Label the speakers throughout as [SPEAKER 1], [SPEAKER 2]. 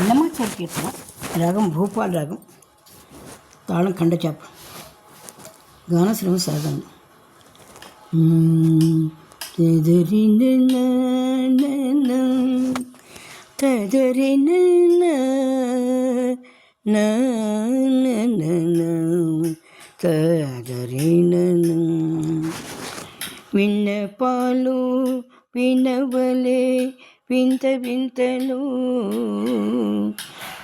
[SPEAKER 1] అన్నమాచార్య కీర్తన రాగం భూపాల్ రాగం తాళం కండచాప గానశ్రమ సాగం తదరిన తదరిన తదరిన విన్నపాలు వినవలే వింత వింతలు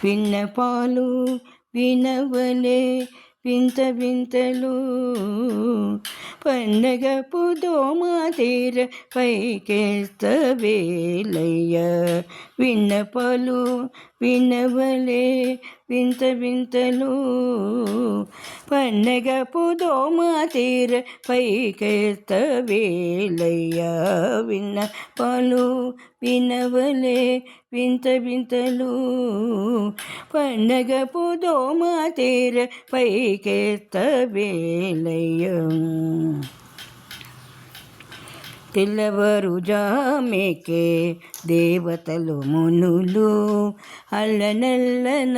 [SPEAKER 1] విన్నపాలు వినవలే వింత వింతలు. పండగపు దోమ తీర పైకేస్త వేలయ్య విన్నపాలు వినవలే వింత వింతలు పండగపు దోమ తీర పైకేస్త వేలయ్య విన్న పాలు వినవలే వింత వింతలు పండగపు దోమ తీర పైకేస్త వేలయ్య తెల్లవరు జామెకే దేవతలు మునులు అల్లనల్లన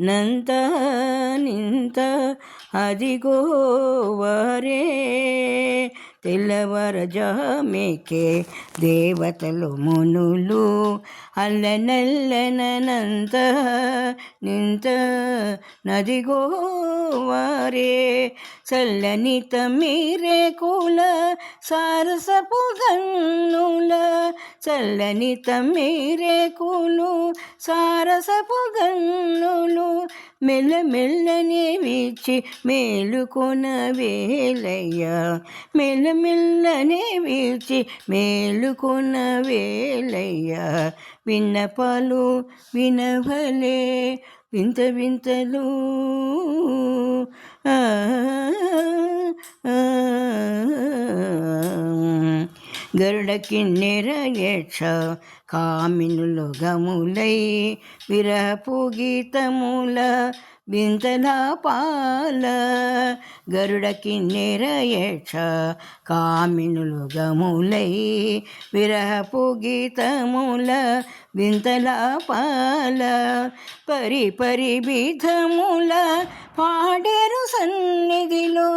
[SPEAKER 1] నంత నింత అదిగో వారే తెల్లవరజామేకే దేవతలు మునులు. అల్లనల్లనంత నింత నదిగో వారే. చల్లని తమీరే కూల సారసపు గన్నుల. చల్లని తమీరే కూలు సారసపు గన్నులు. మెల్ల మెల్లనే వీచి మేలుకొన వేలయ్య. మెల్ల మెల్లనే వీచి మేలుకొన వేలయ్యా విన్నపాలు వినవలే వింత వింతలు ఆ, ఆ, గరుడ కిన్నెర యక్ష కామినులు గములై విరహపు గీతముల వింతల పాల గరుడ కిన్నెర యక్ష కామినులు గములై విరహపు గీతముల వింతల పాల పరి పరి విధముల పాడేరు సన్నిధిలో.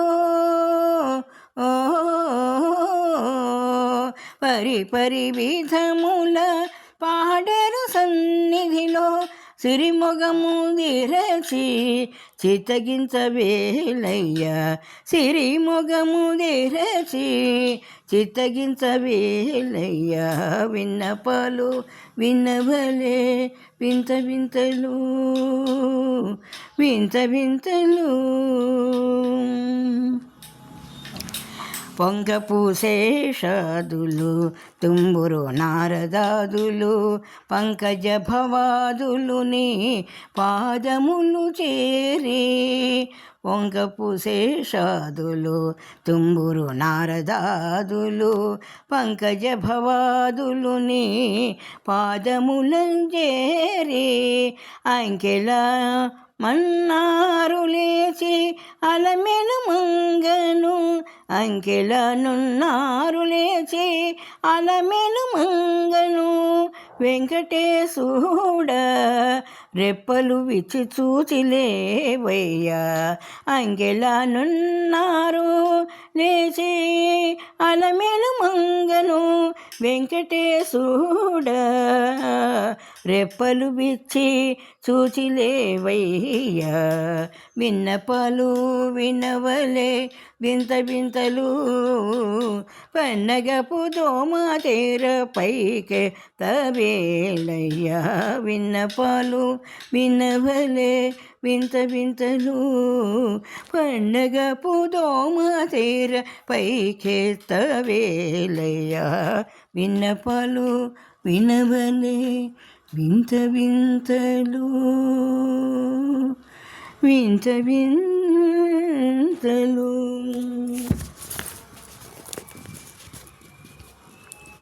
[SPEAKER 1] ఓ పరి పరి విధముల పాడేరు సన్నిధిలో. సిరిమొగము దిరచి చిత్తగించవేలయ్య సిరిమొగము దిరచి చిత్తగించవేలయ్య విన్నపాలు విన్నవలే వింత వింతలు వింత వింతలు. పొంగపు శేషాదులు తుంబురు నారదాదులు పంకజ భవాదులుని పాదములు చేరి పొంగపు శేషాదులు తుంబురు నారదాదులు పంకజ భవాదులుని పాదములం చేరి అంకెలా మన్నారు లేచి అలమెను మంగను అంకెలనున్నారు లేచి అలమెను మంగను వెంకటేశుడ రెప్పలు విచ్చి చూచిలేవయ్యా. లేవయ్యా అంకెలనున్నారు లేచి అలమేలు మంగను వెంకటేశుడ. రెప్పలు విచ్చి చూచిలేవయ్య. విన్నపాలు వినవలే వింత వింతలు. పన్నగపు దోమ తేర పైకే తవేలయ్యా. విన్నపాలు వినవలే వింత వింతలు. పండగ పుదోమ తీర పైకే వేలయ్యా. విన్నపాలు వినవలే వింత వింతలు. వింత వింతలు.